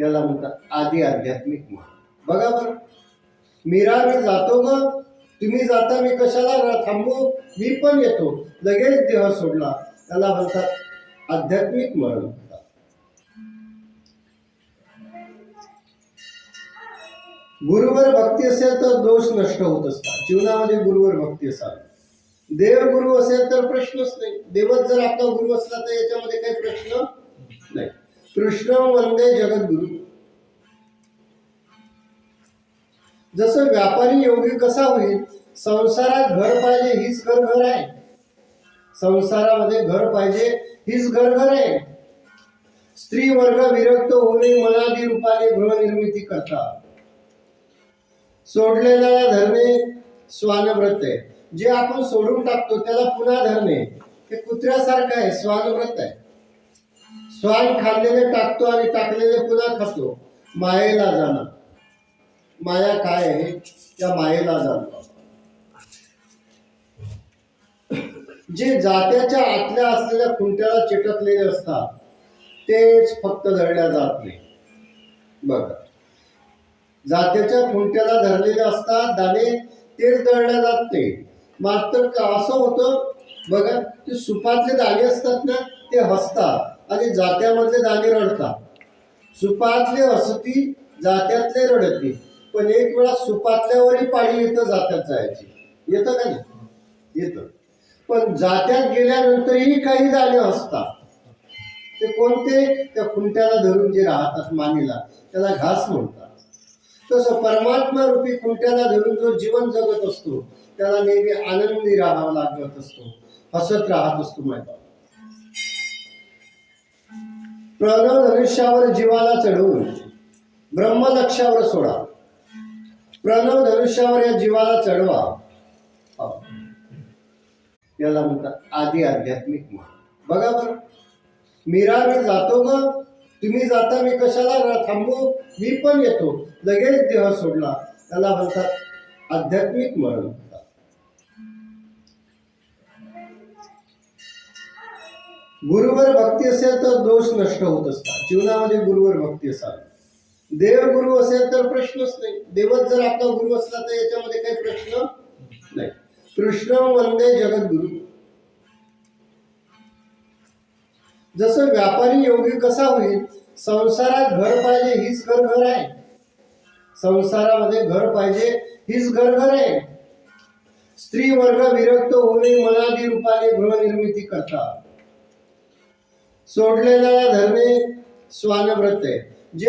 याला म्हणतात आधी आध्यात्मिक मन बघा बरं मीरा मी जातो ग तुम्ही जाता मी कशाला थांबू? मी पण येतो. लगेच देह सोडला. त्याला म्हणतात आध्यात्मिक मरण म्हणतात. गुरुवर भक्ती असेल तर दोष नष्ट होत असतात. जीवनामध्ये गुरुवर भक्ती असावी. देव गुरु असेल तर प्रश्नच नाही. देवच जर आपला गुरु असला तर याच्यामध्ये काही प्रश्न नाही. कृष्ण वंदे जगद्गुरु. जसं व्यापारी योगी कसा होईल संसारात घर पाहिजे हीच घर घर आहे. संसारामध्ये घर पाहिजे हीच घर घर आहे. स्त्री वर्ग विरक्त होणे मनादी रूपाने गृहनिर्मिती करतात. सोडलेल्या धरणे स्वानव्रत आहे. जे आपण सोडून टाकतो त्याला पुन्हा धरणे हे कुत्र्यासारखं आहे स्वानव्रत आहे. स्वान खाल्लेले टाकतो आणि टाकलेले पुन्हा खातो. मायेला जाणं. माया काय आहे? त्या मायेला जाणं. जे जात्याच्या आतल्या असलेल्या खुंट्याला चिटकलेले असतात तेच फक्त धरल्या जात नाही. बघा. जात्याच्या खुंट्याला धरलेले असतात दाणे तेच दळल्या जात नाही. मात्र असं होतं? बघा ते सुपातले दाणे असतात ना ते हसतात. आणि जात्यामधले दाणे रडतात. सुपातले हसती जात्यातले रडती. पण एक वेळा सुपातल्यावरही पाणी येतं जात्यात जायची. येतं का नाही? येतं. पण जात्यात गेल्यानंतरही काही दाणे असतात ते कोणते? त्या खुंट्याला धरून जे राहतात मानेला त्याला घास म्हणतात. तसं परमात्मा रूपी खुंट्याला धरून जो जीवन जगत असतो त्याला नेहमी आनंदी राहावा लागत असतो. हसत राहत असतो माहिती प्रणव धनुष्यावर जीवाला चढवून ब्रह्मलक्षावर सोडा. प्रणव धनुष्यावर या जीवाला चढवा. याला म्हणतात आधी आध्यात्मिक मन. बघा बरं. मीरा मी जातो ग तुम्ही जाता मी कशाला थांबू? मी पण येतो. लगेच देह सोडला. त्याला म्हणतात आध्यात्मिक मरण गुरुवर भक्ती असेल तर दोष नष्ट होत असतात. जीवनामध्ये गुरुवर भक्ती असावी. देव गुरु असेल तर प्रश्नच नाही. देवच जर आपला गुरु असला तर याच्यामध्ये काही प्रश्न नाही. कृष्ण वंदे जगद्गुरु. जसं व्यापारी योगी कसा होईल? संसारात घर पाहिजे हीच घर घर आहे. संसारामध्ये घर पाहिजे हीच घर घर आहे. स्त्री वर्ग विरक्त होणे मनादी रूपाने गृहनिर्मिती करतात. सोडलेला धर्मे स्वानव्रत. आहे जे